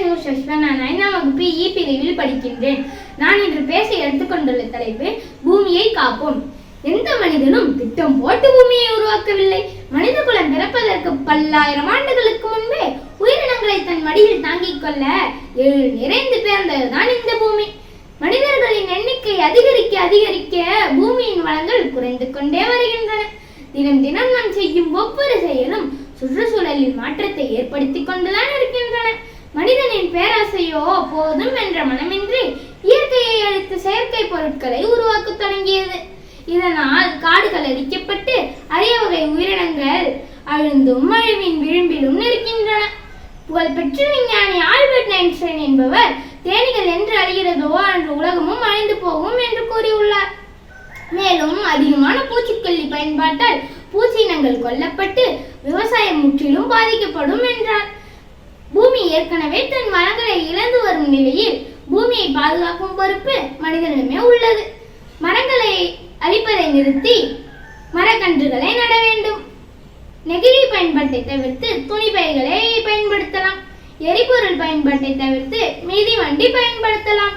வணக்கம் என் நான் ஐந்தாம் வகுப்பு இ பிரிவில் படிக்கின்றேன். நான் இன்று பேச எடுத்துக்கொண்டுள்ள தலைப்பு பூமியை காப்போம். எந்த மனிதனும் திட்டம் போட்டு பூமியை உருவாக்கவில்லை. மனித குலம் பிறப்பதற்கு பல்லாயிரம் ஆண்டுகளுக்கு முன்பே உயிரினங்களை தன் மடியில் தாங்கிக் கொள்ள எழு நிறைந்து பிறந்ததுதான் இந்த பூமி. மனிதர்களின் எண்ணிக்கை அதிகரிக்க அதிகரிக்க பூமியின் வளங்கள் குறைந்து கொண்டே வருகின்றன. தினம் தினம் நாம் செய்யும் ஒவ்வொரு செயலும் சுற்றுச்சூழலில் மாற்றத்தை ஏற்படுத்திக் கொண்டுதான் பேராசையோ போதும் என்ற மனமின்றி இயற்கையை அழித்து செயற்கை பொருட்களை உருவாக்க தொடங்கியது. இதனால் காடுகள் அழிக்கப்பட்டு அரிய வகை உயிரினங்கள் அழுந்தும் அழிவின் விளிம்பிலும் நிற்கின்றன. புகழ்பெற்ற விஞ்ஞானி ஆல்பர்ட் ஐன்ஸ்டைன் என்பவர் தேனிகள் என்று அழிகிறதோ அன்று உலகமும் அழிந்து போகும் என்று கூறியுள்ளார். மேலும் அதிகமான பூச்சிக்கொல்லி பயன்பாட்டால் பூச்சி இனங்கள் கொல்லப்பட்டு விவசாயம் முற்றிலும் பாதிக்கப்படும் என்றார். பூமி ஏற்கனவே தன் வளங்களை இழந்து வரும் நிலையில் பூமியை பாதுகாக்கும் பொறுப்பு மனிதனிடமே உள்ளது. மரங்களை அழிப்பதை நிறுத்தி மரக்கன்றுகளை நட வேண்டும். நெகிழி பயன்பாட்டை தவிர்த்து துணி பைகளை பயன்படுத்தலாம். எரிபொருள் பயன்பாட்டை தவிர்த்து மிதிவண்டி பயன்படுத்தலாம்.